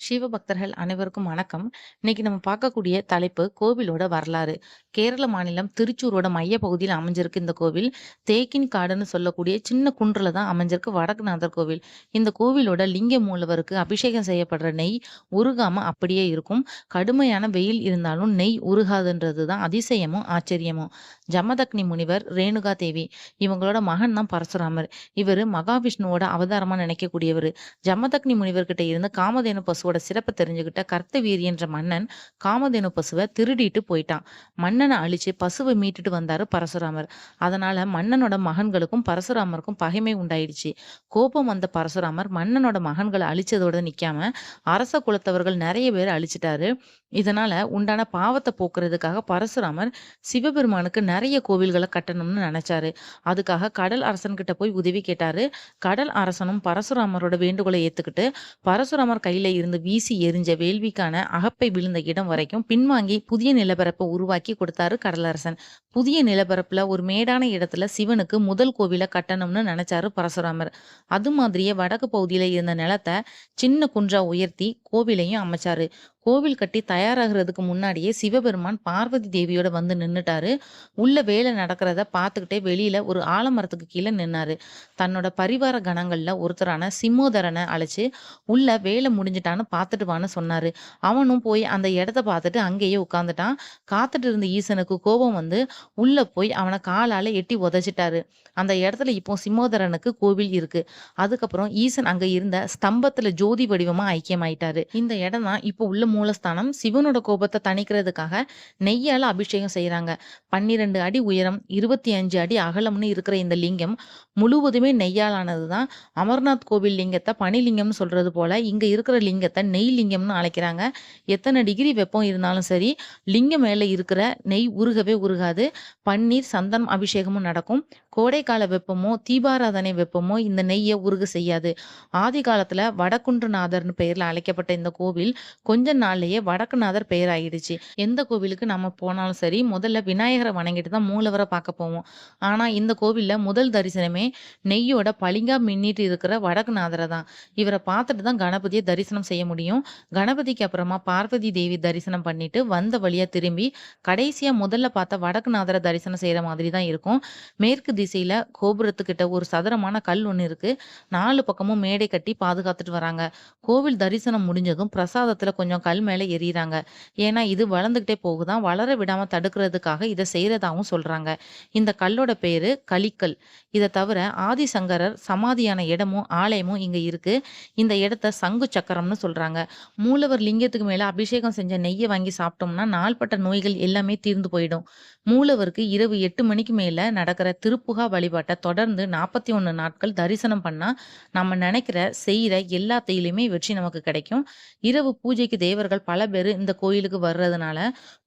சிவபக்தர்கள் அனைவருக்கும் வணக்கம். இன்னைக்கு நம்ம பார்க்கக்கூடிய தலைப்பு கோவிலோட வரலாறு. கேரள மாநிலம் திருச்சூரோட மைய பகுதியில் அமைஞ்சிருக்கு இந்த கோவில். தேக்கின் காடுன்னு சொல்லக்கூடிய சின்ன குன்றில் தான் அமைஞ்சிருக்கு வடக்குநாதர் கோவில். இந்த கோவிலோட லிங்க மூலவருக்கு அபிஷேகம் செய்யப்படுற நெய் உருகாம அப்படியே இருக்கும். கடுமையான வெயில் இருந்தாலும் நெய் உருகாதுன்றது தான் அதிசயமும், ஆச்சரியமும். ஜமதக்னி முனிவர், ரேணுகா தேவி இவங்களோட மகன் தான் பரசுராமர். இவரு மகாவிஷ்ணுவோட அவதாரமா நினைக்கக்கூடியவரு. ஜமதக்னி முனிவர்கிட்ட இருந்து காமதேனு பசுவோட சிறப்பை தெரிஞ்சுக்கிட்ட கர்த்தவீரியன்ற மன்னன் காமதேனு பசுவை திருடிட்டு போயிட்டான். மன்னனை அழிச்சு பசுவை மீட்டுட்டு வந்தாரு பரசுராமர். அதனால மன்னனோட மகன்களுக்கும் பரசுராமருக்கும் பகைமை உண்டாயிடுச்சு. கோபம் வந்த பரசுராமர் மன்னனோட மகன்களை அழிச்சதோட நிக்காம, அரச குலத்தவர்கள் நிறைய பேர் அழிச்சிட்டாரு இதனால உண்டான பாவத்தை போக்குறதுக்காக பரசுராமர் சிவபெருமானுக்கு நிறைய கோவில்களை கட்டணும்னு நினைச்சாரு அதுக்காக கடல் அரசன்கிட்ட போய் உதவி கேட்டாரு. கடல் அரசனும் பரசுராமரோட வேண்டுகோளை ஏத்துக்கிட்டு, பரசுராமர் கையில இருந்து வீசி எரிஞ்ச வேள்விக்கான அகப்பை விழுந்த இடம் வரைக்கும் பின்வாங்கி புதிய நிலப்பரப்பை உருவாக்கி கொடுத்தாரு கடலரசன். புதிய நிலப்பரப்புல ஒரு மேடான இடத்துல சிவனுக்கு முதல் கோவில கட்டணும்னு நினைச்சாரு பரசுராமர். அது மாதிரியே வடக்கு பகுதியில இருந்த நிலத்த சின்ன குன்றா உயர்த்தி கோவிலையும் அமைச்சாரு. கோவில் கட்டி தயாராகிறதுக்கு முன்னாடியே சிவபெருமான் பார்வதி தேவியோட வந்து நின்னுட்டாரு. உள்ள வேலை நடக்கிறத பார்த்துக்கிட்டே வெளியில ஒரு ஆலமரத்துக்கு கீழே நின்னாரு. தன்னோட பரிவார கணங்கள்ல ஒருத்தரான சிம்மோதரனை அழைச்சு, உள்ள வேலை முடிஞ்சுட்டான்னு பார்த்துட்டு வான்னு சொன்னாரு. அவனும் போய் அந்த இடத்த பார்த்துட்டு அங்கேயே உட்காந்துட்டான் காத்துட்டு இருந்த ஈசனுக்கு கோபம் வந்து, உள்ள போய் அவனை காலால எட்டி உதச்சிட்டாரு அந்த இடத்துல இப்போ சிம்மோதரனுக்கு கோவில் இருக்கு. அதுக்கப்புறம் ஈசன் அங்க இருந்த ஸ்தம்பத்துல ஜோதி வடிவமா ஐக்கியமாயிட்டாரு. இந்த இடம் தான் இப்போ உள்ள மூலஸ்தானம். சிவனோட கோபத்தை தணிக்கிறதுக்காக நெய்யால் அபிஷேகம் செய்கிறாங்க பன்னிரெண்டு அடி உயரம், 25 அடி அகலம்னு இருக்கிற இந்த லிங்கம் முழுவதுமே நெய்யாலானது தான். அமர்நாத் கோவில் லிங்கத்தை பனிலிங்கம்னு சொல்கிறது போல, இங்கே இருக்கிற லிங்கத்தை நெய் லிங்கம்னு அழைக்கிறாங்க. எத்தனை டிகிரி வெப்பம் இருந்தாலும் சரி, லிங்கம் மேலே இருக்கிற நெய் உருகவே உருகாது. பன்னீர், சந்தனம் அபிஷேகமும் நடக்கும். கோடைக்கால வெப்பமோ, தீபாராதனை வெப்பமோ இந்த நெய்யை உருக செய்யாது. ஆதி காலத்துல வடக்குன்றுநாதர்னு பெயர்ல அழைக்கப்பட்ட இந்த கோவில், கொஞ்ச நாள்லயே வடக்குநாதர் பெயர் ஆயிடுச்சு எந்த கோவிலுக்கு நம்ம போனாலும் சரி, முதல்ல விநாயகரை வணங்கிட்டு தான் மூலவரை பார்க்க போவோம். ஆனா இந்த கோவில்ல முதல் தரிசனமே நெய்யோட பளிங்கா மின்னிட்டு இருக்கிற வடக்குநாதரை தான். இவரை பார்த்துட்டு தான் கணபதியை தரிசனம் செய்ய முடியும். கணபதிக்கு அப்புறமா பார்வதி தேவி தரிசனம் பண்ணிட்டு, வந்த வழியா திரும்பி, கடைசியா முதல்ல பார்த்த வடக்குநாதரை தரிசனம் செய்யற மாதிரி தான் இருக்கும். மேற்கு திசையில கோபுரத்துக்கிட்ட ஒரு சதுரமான கல் ஒன்று இருக்கு. நாலு பக்கமும் மேடை கட்டி பாதுகாத்துட்டு வராங்க. கோவில் தரிசனம் முடிஞ்சதும் பிரசாதத்துல கொஞ்சம் கல் மேல எறிகிறாங்க ஏன்னா இது வளர்ந்துகிட்டே போகுதான் வளர விடாம தடுக்கிறதுக்காக இதை செய்கிறதாகவும் சொல்றாங்க. இந்த கல்லோட பேரு கலிக்கல். இதை தவிர ஆதிசங்கரர் சமாதியான இடமும், ஆலயமும் இங்க இருக்கு. இந்த இடத்த சங்கு சக்கரம்னு சொல்றாங்க. மூலவர் லிங்கத்துக்கு மேல அபிஷேகம் செஞ்ச நெய்யை வாங்கி சாப்பிட்டோம்னா, நாள்பட்ட நோய்கள் எல்லாமே தீர்ந்து போயிடும். மூலவருக்கு இரவு எட்டு மணிக்கு மேல நடக்கிற புகா வழிபாட்டை தொடர்ந்து 41 நாட்கள் தரிசனம் பண்ணால் நம்ம நினைக்கிற செய்கிற எல்லாத்தையிலுமே வெற்றி நமக்கு கிடைக்கும். இரவு பூஜைக்கு தேவர்கள் பல பேர் இந்த கோயிலுக்கு வர்றதுனால,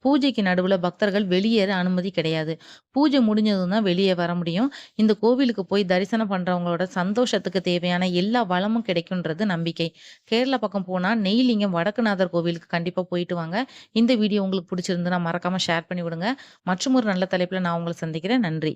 பூஜைக்கு நடுவில் பக்தர்கள் வெளியேற அனுமதி கிடையாது. பூஜை முடிஞ்சதும் தான் வெளியே வர முடியும். இந்த கோவிலுக்கு போய் தரிசனம் பண்ணுறவங்களோட சந்தோஷத்துக்கு தேவையான எல்லா வளமும் கிடைக்கும்ன்றது நம்பிக்கை. கேரளா பக்கம் போனால் நெய்லிங்கம் வடக்குநாதர் கோவிலுக்கு கண்டிப்பாக போயிட்டு வாங்க. இந்த வீடியோ உங்களுக்கு பிடிச்சிருந்து நான் மறக்காமல் ஷேர் பண்ணி விடுங்க. மற்றுமொரு நல்ல தலைப்பில் நான் உங்களை சந்திக்கிறேன். நன்றி.